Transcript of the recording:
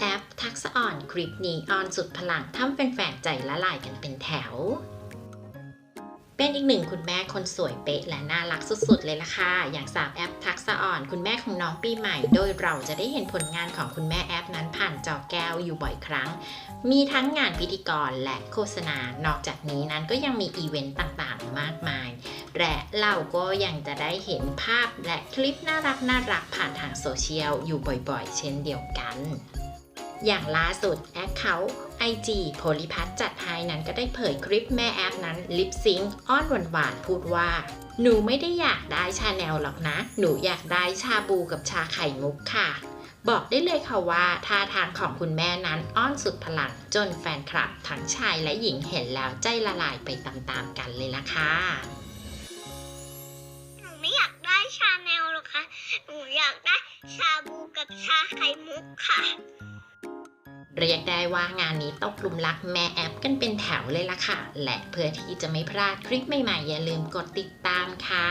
แอปทักษะอ่อนคลิปนี้ออนสุดพลังทำเป็นแฟนๆใจละลายกันเป็นแถว เป็นอีกหนึ่งคุณแม่คนสวยเป๊ะและน่ารักสุดๆเลยล่ะค่ะ อย่างสาวแอปทักษะอ่อนคุณแม่ของน้องปีใหม่ โดยเราจะได้เห็นผลงานของคุณแม่แอปนั้นผ่านจอแก้วอยู่บ่อยครั้ง มีทั้งงานพิธีกรและโฆษณา นอกจากนี้นั้นก็ยังมีอีเวนต์ต่างๆ มากมาย และเราก็ยังจะได้เห็นภาพและคลิปน่ารักน่ารักผ่านทางโซเชียลอยู่บ่อยๆ เช่นเดียวกัน อย่างล่าสุดแอคเขาไอจีโพลิพัทจัดให้นั้นก็ได้เผยคลิปแม่แอปนั้นลิปซิงค์อ้อนหวานๆพูดว่าหนูไม่ได้อยากได้ชาแนลหรอกนะ หนูอยากได้ชาบูกับชาไข่มุกค่ะ บอกได้เลยค่ะว่าท่าทางของคุณแม่นั้นอ้อนสุดพลังจนแฟนคลับ ทั้งชายและหญิงเห็นแล้วใจละลายไปตามๆกันเลยล่ะค่ะ ชาแนลหรอคะ หนูอยากได้ชาบูกับชาไข่มุกค่ะ เรียกได้ว่างานนี้ตกลุมรักแม่แอปกันเป็นแถวเลยล่ะค่ะ และเพื่อที่จะไม่พลาดคลิปใหม่ๆ อย่าลืมกดติดตามค่ะ